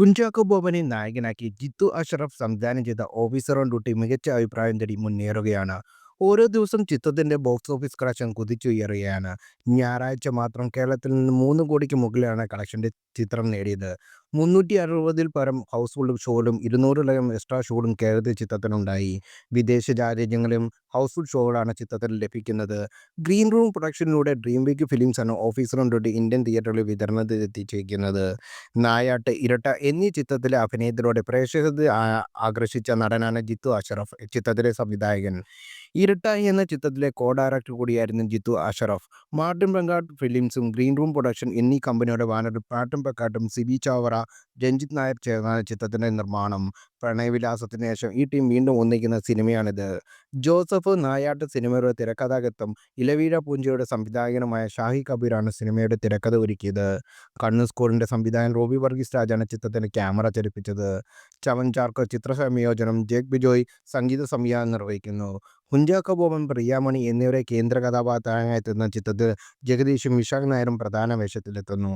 കുഞ്ചാക്കോ ബോബനെ നായകനാക്കി ജിത്തു അഷറഫ് സംവിധാനം ചെയ്ത ഓഫീസർ ഓൺ ഡ്യൂട്ടി മികച്ച അഭിപ്രായം തേടി മുന്നേറുകയാണ്. ഓരോ ദിവസം ചിത്രത്തിന്റെ ബോക്സ് ഓഫീസ് കളക്ഷൻ കുതിച്ചുയരുകയാണ്. ഞായറാഴ്ച മാത്രം കേരളത്തിൽ നിന്ന് മൂന്ന് കോടിക്ക് മുകളിലാണ് കളക്ഷൻ ചിത്രം നേടിയത്. മുന്നൂറ്റി അറുപതിൽ പരം ഹൗസ്ഫുൾ ഷോകളും ഇരുന്നൂറിലകം എക്സ്ട്രാ ഷോകളും കേരളത്തിൽ ചിത്രത്തിനുണ്ടായി. വിദേശ രാജ്യങ്ങളിലും ഹൗസ്ഫുൾ ഷോകളാണ് ചിത്രത്തിൽ ലഭിക്കുന്നത്. ഗ്രീൻ റൂം പ്രൊഡക്ഷനിലൂടെ ഡ്രീം ബിഗ് ഫിലിംസാണ് ഓഫീസർ ഡ്യൂട്ടി ഇന്ത്യൻ വിതരണത്തിൽ എത്തിച്ചിരിക്കുന്നത് നായാട്ട്, ഇരട്ട എന്നീ ചിത്രത്തിലെ അഭിനയത്തിലൂടെ പ്രേക്ഷകരെ ആകർഷിച്ച നടനാണ് ജിത്തു അഷറഫ്, ചിത്രത്തിലെ സംവിധായകൻ. ഇരട്ട എന്ന ചിത്രത്തിലെ കോ ഡയറക്ടർ കൂടിയായിരുന്നു ജിത്തു അഷറഫ്. മാർട്ടിൻ ബംഗാട്ട് ഫിലിംസും ഗ്രീൻ റൂം പ്രൊഡക്ഷൻ എന്നീ കമ്പനിയുടെ ബാനറിൽ പാട്ടും പക്കാട്ടും സിബി ചാവറ, രഞ്ജിത്ത് നായർ ചേർന്നാണ് ചിത്രത്തിന്റെ നിർമ്മാണം. പ്രണയവിലാസത്തിന് ശേഷം ഈ ടീം വീണ്ടും ഒന്നിക്കുന്ന സിനിമയാണിത്. ജോസഫ് നായാട്ട് സിനിമയുടെ തിരക്കഥാകൃത്തും ഇലവീഴ പൂഞ്ചയുടെ സംവിധായകനുമായ ഷാഹി കബീറാണ് സിനിമയുടെ തിരക്കഥ ഒരുക്കിയത്. കണ്ണു സ്കൂളിന്റെ സംവിധായകൻ റോബി വർഗീസ് രാജാണ് ചിത്രത്തിന് ക്യാമറ ചലിപ്പിച്ചത്. ചവൻ ചാർക്ക് ചിത്ര സംയോജനം ജേക് ബിജോയ് സംഗീത സംവിധാനം നിർവഹിക്കുന്നു. കുഞ്ചാക്കോ ബോബൻ, പ്രിയാമണി എന്നിവരെ കേന്ദ്ര കഥാപാത്രങ്ങളായെത്തുന്ന ചിത്രത്തിൽ ജഗദീഷും വിശാഖ് നായരും പ്രധാന വേഷത്തിലെത്തുന്നു.